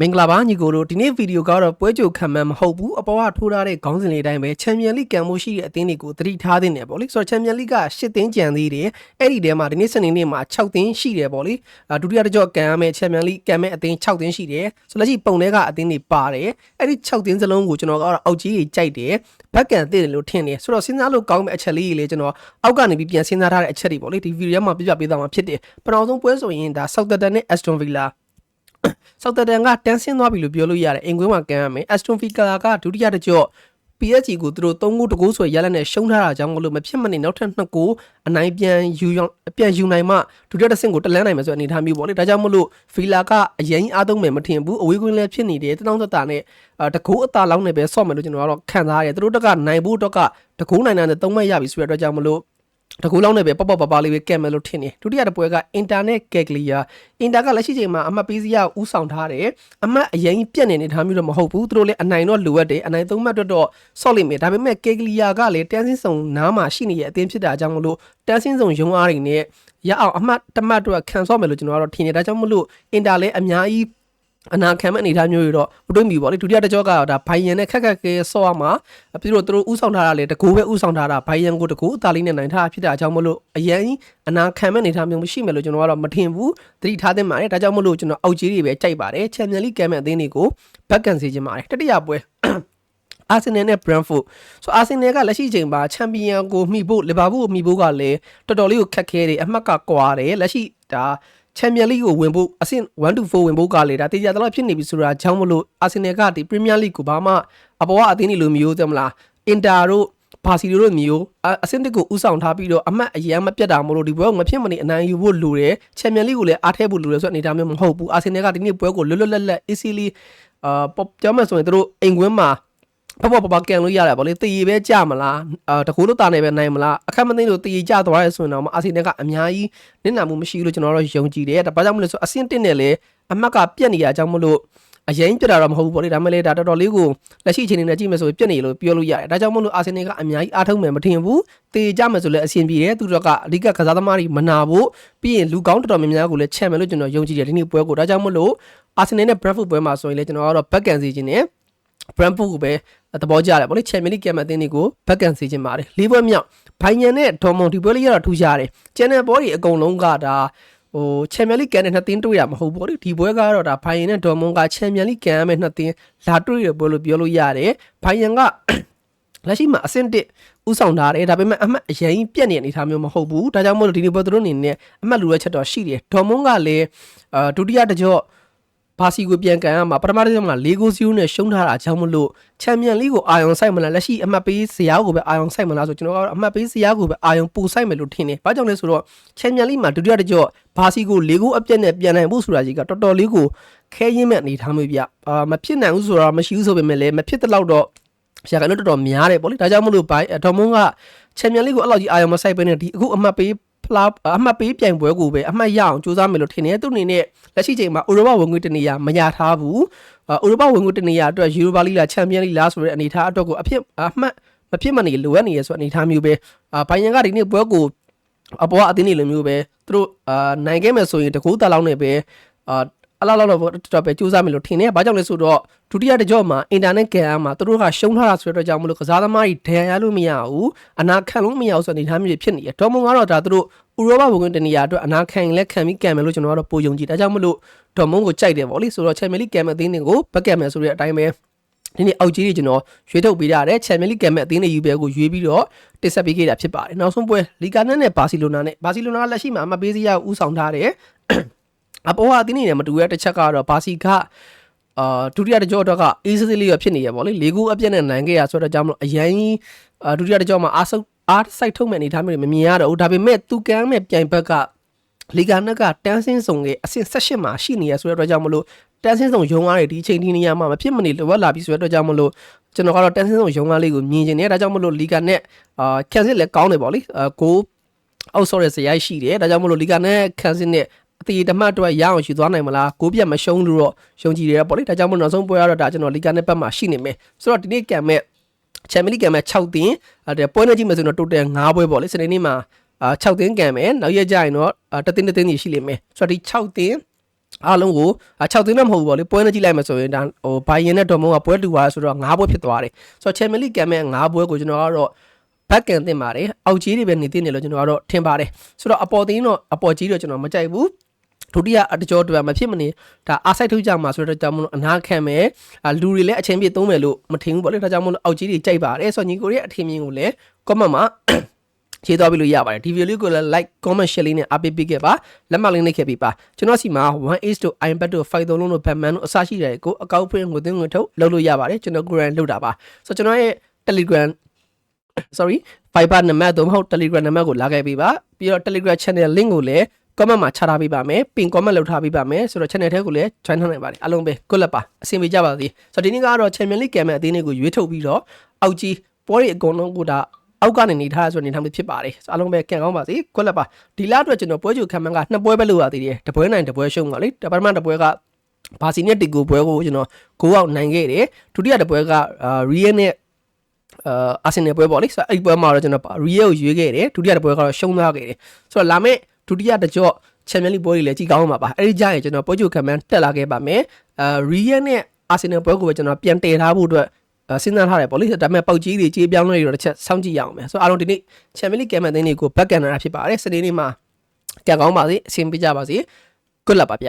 မင်္ဂလာပါညီကိုတို့ဒီနေ့ဗီဒီယိုကတော့ပွဲကြိုခံမှန်းမဟုတ်ဘူးအပေါ်ကထိုးထားတဲ့ခေါင်းစဉ်လေးအတိုင်းပဲချန်ပီယံလိကံမိုးရှိတဲ့အသင်းတွေကိုသတိထားသင့်တယ်ပေါ့လေဆိုတော့ချန်ပီယံလိက၈သင်းကြံသေးတယ်အဲ့ဒီထဲမှာဒီနေ့စနေနေ့မှာ6သင်းရှိတယ်ပေါ့လေအာဒုတိယတစ်ကြော့ကန်ရမယ်ချန်ပီယံလိကံမဲ့အသင်း6သင်းရှိတယ်ဆိုလက်ရှိပုံထဲကအသင်းတွေပါတယ်အဲ့ဒီ6သင်းစလုံးကိုကျွန်တော်ကတော့အောက်ကြီးကြီးကြိုက်တယ်ဘက်ကန်သိတယ်လို့ထင်တယ်ဆိုတော့စဉ်းစားလို့ကောင်းမဲ့အချက်လေးကြီးလေကျွန်တော်အောက်ကနေပြီးပြန်စဉ်းစားထားတဲ့အချက်တွေပေါ့လေဒီဗီဒီယိုမှာပြပြပေးသွားမှာဖြစ်တယ်ပထမဆုံးပွဲဆိုရင်ဒါ Southampton နဲ့ Aston Villa ဆောက်တတန်ကတန်းဆင်းသွားပြီလို့ပြောလို့ရတယ်အင်ကွင်းမှာကန်ရမယ်အက်စတွန်ဖီကာကဒုတိယတစ်ကြော့ PSG ကိုသူတို့3ဂိုးတဂိုးဆိုရလက်နဲ့ရှုံးထားတာကြောင့်မလို့မဖြစ်မနေနောက်ထပ်2ဂိုးအနိုင်ပြန်ယူပြန်ယူနိုင်မှဒုတိယတစ်ဆင့်ကိုတလန်းနိုင်မယ်ဆိုတဲ့အနေအထားမျိုးပေါ့လေဒါကြောင့်မလို့ဖီလာကအရင်အားသုံးမယ်မထင်ဘူးအဝေးကွင်းလည်းဖြစ်နေတယ်တတောင်းတတာနဲ့တကူအသားလောင်းနဲ့ပဲဆော့မယ်လို့ကျွန်တော်ကတော့ခံစားရတယ်သူတို့တက်ကနိုင်ဖို့တော့ကတကူနိုင်နိုင်နဲ့3မှတ်ရပြီဆိုတဲ့အတွက်ကြောင့်မလို့ တကူလောက်နဲ့ပဲပပပပလေးပဲကဲမယ်လို့ထင်တယ်ဒုတိယတစ်ပွဲကအင်တာနက်ကက်ကလီယာအင်တာကလက်ရှိချိန်မှာအမှတ်ပေးစရာဥဆောင်ထားတယ်အမှတ်အရင်ပြက်နေနေထားမျိုးတော့မဟုတ်ဘူးသူတို့လည်းအနိုင်တော့လိုအပ်တယ်အနိုင်သုံးမှတ်တော့တော့ဆော့လိမ့်မယ်ဒါပေမဲ့ကက်ကလီယာကလည်းတန်းစင်းဆောင်နားမှာရှိနေရဲ့အသင်းဖြစ်တာကြောင့်မလို့တန်းစင်းဆောင်ရုံအားတွေနဲ့ရအောင်အမှတ်တမှတ်တော့ခံဆော့မယ်လို့ကျွန်တော်ကတော့ထင်တယ်ဒါကြောင့်မလို့အင်တာလည်းအများကြီး အနာခံမဲ့အနေအထားမျိုးတွေတော့မတွေ့မိပါဘူးလေဒုတိယတစ်ကြောကဒါဘိုင်ယန်နဲ့ခက်ခက်ခဲဆော့ရမှာပြီးတော့သူတို့ဥဆောင်ထားတာလေတကူပဲဥဆောင်ထားတာဘိုင်ယန်ကိုတကူအသာလေးနဲ့နိုင်ထားဖြစ်တာအကြောင်းမလို့အရင်အနာခံမဲ့အနေအထားမျိုးမရှိမယ်လို့ကျွန်တော်ကတော့မထင်ဘူးသတိထားသင့်ပါတယ်ဒါကြောင့်မလို့ကျွန်တော်အောက်ကြီးတွေပဲကြိုက်ပါတယ်ချန်ပီယံလိကမ်းမဲ့အသင်းတွေကိုဘက်ကန်စေချင်ပါတယ်တတိယပွဲအာဆင်နယ်နဲ့ Brentford ဆိုအာဆင်နယ်ကလက်ရှိချိန်မှာချန်ပီယံကိုမှီဖို့လီဗာပူးကိုမှီဖို့ကလည်းတော်တော်လေးကိုခက်ခဲတယ်အမှတ်ကကွာတယ်လက်ရှိဒါ ချန်ပီယံလိကိုဝင်ဖို့အဆင့်1 to 4ဝင်ဖို့ကလေဒါတေချာတော့ဖြစ်နေပြီဆိုတာကြောင့်မလို့အာဆင်နယ်ကဒီပရီးမီးယားလိကိုဘာမှအပေါ်ကအသင်းတွေလိုမျိုးသမလားအင်တာတို့ဘာစီတို့မျိုးအဆင့်တစ်ကိုဥဆောင်ထားပြီးတော့အမှတ်အရန်မပြတ်တာမလို့ဒီပွဲကိုမဖြစ်မနေအနိုင်ယူဖို့လိုတယ်ချန်ပီယံလိကိုလည်းအားထည့်ဖို့လိုတယ်ဆိုတဲ့အနေအထားမျိုးမဟုတ်ဘူးအာဆင်နယ်ကဒီနေ့ပွဲကိုလွတ်လွတ်လပ်လပ် easily အာပြောမှဆိုရင်တို့အိမ်ကွင်းမှာ ပပပပကန်လို့ရတယ်ဗောလေတည်ရပဲကြမလားအာတကူလို့တာနေပဲနိုင်မလားအခက်မသိလို့တည်ရကြသွားရဲဆိုရင်တော့အာဆီနယ်ကအများကြီးနစ်နာမှုမရှိဘူးလို့ကျွန်တော်တို့ယုံကြည်တယ်ဒါဘာကြောင့်မလဲဆိုအဆင့်တစ်နဲ့လေအမတ်ကပြက်နေရအကြောင်းမလို့အရင်ပြတ်တာတော့မဟုတ်ဘူးဗောလေဒါမှလည်းဒါတော်တော်လေးကိုလက်ရှိအချိန်နဲ့ကြည့်မယ်ဆိုရင်ပြက်နေလို့ပြောလို့ရတယ်ဒါကြောင့်မလို့အာဆီနယ်ကအများကြီးအားထုတ်မယ်မထင်ဘူးတည်ကြမယ်ဆိုလည်းအဆင်ပြေတယ်သူတို့ကအဓိကကစားသမားတွေမနာဖို့ပြီးရင်လူကောင်းတော်တော်များများကိုလည်းချန်မယ်လို့ကျွန်တော်ယုံကြည်တယ်ဒီနေ့ပွဲကိုဒါကြောင့်မလို့အာဆီနယ်နဲ့ Brentford ပွဲမှာဆိုရင်လည်းကျွန်တော်ကတော့ဘက်ကန်စီခြင်းနဲ့ Brentford ကိုပဲသဘောကျတယ်ဗောလေချန်ပီယံလိကမ်မအသင်းတွေကိုဘက်ကန်စီခြင်းပါတယ်လေးပွဲမြောက်ဘိုင်ယန်နဲ့ဒေါ်မွန်ဒီပွဲလေးရတော့ထူးခြားတယ်ကျန်တဲ့ဘောတွေအကုန်လုံးကဒါဟိုချန်ပီယံလိကန်နဲ့နှစ်သင်းတွေ့ရမဟုတ်ဘူးလေဒီပွဲကတော့ဒါဘိုင်ယန်နဲ့ဒေါ်မွန်ကချန်ပီယံလိကန်ရမယ့်နှစ်သင်းလာတွေ့ရပွဲလို့ပြောလို့ရတယ်ဘိုင်ယန်ကလက်ရှိမှာအဆင့်တစ်ဥဆောင်ထားတယ်ဒါပေမဲ့အမှတ်အရင်ပြက်နေအနေထားမျိုးမဟုတ်ဘူးဒါကြောင့်မို့လို့ဒီနေ့ပွဲသူတို့အနေနဲ့အမှတ်လူရချက်တော့ရှိတယ်ဒေါ်မွန်ကလည်းအာဒုတိယတစ်ကြော့ ဘာစီကိုပြန်ကန်ရမှာပထမတစ်ချက်မှာ၄ဂိုး0နဲ့ရှုံးထားတာကြောင့်မလို့ချန်ပီယံလိကိုအာယုံဆိုင်မလားလက်ရှိအမှတ်ပေးဇယားကိုပဲအာယုံဆိုင်မလားဆိုကျွန်တော်ကတော့အမှတ်ပေးဇယားကိုပဲအာယုံပူဆိုင်မယ်လို့ထင်တယ်။ဘာကြောင့်လဲဆိုတော့ချန်ပီယံလိမှာဒုတိယတစ်ကြော့ဘာစီကို၄ဂိုးအပြည့်နဲ့ပြန်နိုင်ဖို့ဆိုတာကြီးကတော်တော်လေးကိုခဲရင်းမဲ့အနေထားမျိုးပြ။အာမဖြစ်နိုင်ဘူးဆိုတော့မရှိဘူးဆိုပေမဲ့လည်းမဖြစ်တဲ့လောက်တော့ရာခိုင်နှုန်းတော်တော်များတယ်ပေါ့လေ။ဒါကြောင့်မလို့ဘိုင်ဒေါ်မွန်ကချန်ပီယံလိကိုအဲ့လောက်ကြီးအာယုံမဆိုင်ပဲနဲ့ဒီအခုအမှတ်ပေး ဖလားအမှတ်ပေးပြိုင်ပွဲကိုပဲအမှတ်ရအောင်စူးစမ်းမယ်လို့ထင်တယ်သူအနေနဲ့လက်ရှိချိန်မှာဥရောပဝင်ငွေတနေရမရထားဘူးဥရောပဝင်ငွေတနေရအတွက်ယူရိုပါလိလာချန်ပီယံလိလာဆိုတဲ့အနေထားအတွက်ကိုအဖြစ်အမှတ်မဖြစ်မနေလိုအပ်နေရဆိုအနေထားမျိုးပဲဘိုင်ယန်ကဒီနေ့ပွဲကိုအပေါ်အသင်းတွေလိုမျိုးပဲသူတို့အာနိုင်ခဲ့မယ်ဆိုရင်တကူတာလောက်နဲ့ပဲအာ အလားလောက်တော့တော်ပဲစူးစမ်းမယ်လို့ထင်တယ်။ဘာကြောင့်လဲဆိုတော့ဒုတိယတစ်ကြော့မှာအင်တာနက်ကန်အားမှာသူတို့ကရှုံးထားတာဆိုတဲ့အတွက်ကြောင့်မလို့ကစားသမားတွေဒဏ်ရာရလို့မရဘူး။အနာခံလို့မရဘူးဆိုတဲ့အနေအထားမျိုးဖြစ်နေတယ်။ဒေါ်မွန်ကတော့ဒါသူတို့ဥရောပဘုံကတနေရာအတွက်အနာခံရင်လည်းခံပြီးကန်မယ်လို့ကျွန်တော်ကတော့ပိုယုံကြည်။ဒါကြောင့်မလို့ဒေါ်မွန်ကိုကြိုက်တယ်ဗောလေ။ဆိုတော့ချန်ပီယံလိကန်မဲ့အသင်းတွေကိုဘက်ကတ်မယ်ဆိုတဲ့အတိုင်းပဲဒီနေ့အောက်ကြီးတွေကျွန်တော်ရွေးထုတ်ပေးရတယ်ချန်ပီယံလိကမ်မဲ့အသင်းတွေယူပဲကိုရွေးပြီးတော့တစ်ဆက်ပေးခဲ့တာဖြစ်ပါတယ်နောက်ဆုံးပွဲလီကာနက်နဲ့ဘာစီလိုနာနဲ့ဘာစီလိုနာကလက်ရှိမှာအမပေးစရာဦးဆောင်ထားတယ် အပေါ်ဟာအသင်းတွေနဲ့မတူရတဲ့ချက်ကတော့ဘာစီကအာဒုတိယတစ်ကြောအတွက်ကအေးစစ်စစ်လေးရဖြစ်နေရပေါ့လေ၄ခုအပြည့်နဲ့နိုင်ခဲ့ရဆိုတော့ကြောင့်မလို့အရင်ဒုတိယတစ်ကြောမှာအားဆုပ်အားစိုက်ထုတ်မဲ့အနေထားမျိုးတွေမမြင်ရတော့ဘူးဒါပေမဲ့သူကမ်းမဲ့ပြိုင်ဘက်ကလီဂါနက်ကတန်းစင်းဆောင်ရဲ့အဆင့်၁၈မှာရှိနေရဆိုတဲ့အတွက်ကြောင့်မလို့တန်းစင်းဆောင်ရုံကားတွေဒီအချိန်ဒီနေရာမှာမဖြစ်မနေလိုအပ်လာပြီဆိုတဲ့အတွက်ကြောင့်မလို့ကျွန်တော်ကတော့တန်းစင်းဆောင်ရုံကားလေးကိုမြင်နေတယ်ဒါကြောင့်မလို့လီဂါနက်အာကန်စစ်လည်းကောင်းတယ်ပေါ့လေအာကိုအောက်ဆော့ရဲ့ဇယိုက်ရှိတယ်ဒါကြောင့်မလို့လီဂါနက်ကန်စစ်နဲ့ အတီတမတ်အတွက်ရအောင်ယူသွားနိုင်မလားကိုပြတ်မရှုံးလို့တော့ယုံကြည်တယ်ပေါ့လေဒါကြောင့်မို့နောက်ဆုံးပွဲရတော့ဒါကျွန်တော်လီဂါနက်ဘက်မှာရှိနေမယ်ဆိုတော့ဒီနေ့ကန်မဲ့ချန်ပီယံလိကံမဲ့6တင်းအဲပွဲနဲ့ကြည့်မယ်ဆိုတော့ total 5ပွဲပေါ့လေစနေနေ့မှာအာ6တင်းကန်မယ်နောက်ရက်ကျရင်တော့တတင်းတတင်းကြီးရှိလိမ့်မယ်ဆိုတော့ဒီ6တင်းအားလုံးကို6သိန်းတော့မဟုတ်ဘူးပေါ့လေပွဲနဲ့ကြည့်လိုက်မှဆိုရင်ဒါဟိုဘိုင်ယန်နဲ့ဒေါ်မုံကပွဲတူသွားဆိုတော့9ပွဲဖြစ်သွားတယ်ဆိုတော့ချန်ပီယံလိကံမဲ့9ပွဲကိုကျွန်တော်ကတော့ဘက်ကန်တင်ပါတယ်အောက်ကြီးတွေပဲနေတင်တယ်လို့ကျွန်တော်ကတော့ထင်ပါတယ်ဆိုတော့အပေါ်သိန်းတော့အပေါ်ကြီးတော့ကျွန်တော်မကြိုက်ဘူး ဒုတိယအတကြောအတွက်မဖြစ်မနေဒါအားဆိုင်ထုတ်ကြမှာဆိုတော့ကြောင့်မလို့အနာခံမယ်လူတွေလည်းအချိန်ပြည့်သုံးမယ်လို့မထင်ဘူးပေါ့လေဒါကြောင့်မလို့အောက်ကြီးတွေကြိုက်ပါတယ်ဆိုတော့ညီကိုရဲ့အထင်မြင်ကိုလည်း comment မှာရေးသွားပြီးလို့ရပါတယ်ဒီဗီဒီယိုလေးကိုလည်း like comment share လေးနဲ့အားပေးပေးခဲ့ပါလက်မှတ်လေးနှိပ်ခဲ့ပေးပါကျွန်တော်စီမှာ1 is to iPad တို့5သုံးလုံးတို့ Batman တို့အစရှိတယ်ကိုအကောက် print ကိုသွင်းငွေထုတ်လုပ်လို့ရပါတယ်ကျွန်တော် Grand လုပ်တာပါဆိုတော့ကျွန်တော်ရဲ့ Telegram sorry Viber နံပါတ်သို့မဟုတ် Telegram နံပါတ်ကိုလာခဲ့ပေးပါပြီးတော့ Telegram channel link ကိုလည်း comment မှာချထားပေးပါမယ်ပင် comment လုပ်ထားပေးပါမယ်ဆိုတော့ channel ထဲကိုလည်း join ထားနိုင်ပါတယ်အားလုံးပဲ good luck ပါအဆင်ပြေကြပါစေဆိုတော့ဒီနေ့ကတော့ Champions League ကံမဲ့အသင်းတွေကိုရွေးထုတ်ပြီးတော့အောက်ကြီးပွဲတွေအကုန်လုံးကိုဒါအောက်ကနေနေထားဆိုနေထားမျိုးဖြစ်ပါတယ်ဆိုအားလုံးပဲကံကောင်းပါစေ good luck ပါဒီလားအတွက်ကျွန်တော်ပွဲကြိုခံမှန်းကနှစ်ပွဲပဲလုပ်ရသေးတယ်တပွဲနိုင်တပွဲရှုံးပါလေတပတ်မှတပွဲကဘာစီနဲ့တီကိုပွဲကိုကျွန်တော်9အောင်နိုင်ခဲ့တယ်ဒုတိယတပွဲကရီယယ်နဲ့အာအာဆင်နယ်ပွဲပေါ့လေဆိုတော့အဲ့ဒီပွဲမှာတော့ကျွန်တော်ရီယယ်ကိုရွေးခဲ့တယ်ဒုတိယတစ်ပွဲကတော့ရှုံးသွားခဲ့တယ်ဆိုတော့လာမယ့် ဒုတိယတစ်ကြော့ချန်ပီယံလိပွဲတွေလည်းကြည့်ကောင်းမှာပါအဲ့ဒီကြရင်ကျွန်တော်ပွဲချုပ်ခံမှန်းတက်လာခဲ့ပါမယ်အာရီယယ်နဲ့အာဆင်နယ်ပွဲကိုပဲကျွန်တော်ပြန်တည်ထားဖို့အတွက်အာစဉ်းစားထားတယ်ပေါ့လေဒါပေမဲ့ပေါက်ကြီးတွေကြေးပြောင်းလဲတွေတော့တစ်ချက်စောင့်ကြည့်ရအောင်မယ်ဆိုတော့အားလုံးဒီနေ့ချန်ပီယံလိကမ်မန်သိန်းတွေကိုဘက်ကန်နာဖြစ်ပါတယ်စနေနေ့မှာကြံကောင်းပါစေအဆင်ပြေကြပါစေ good luck ပါဗျ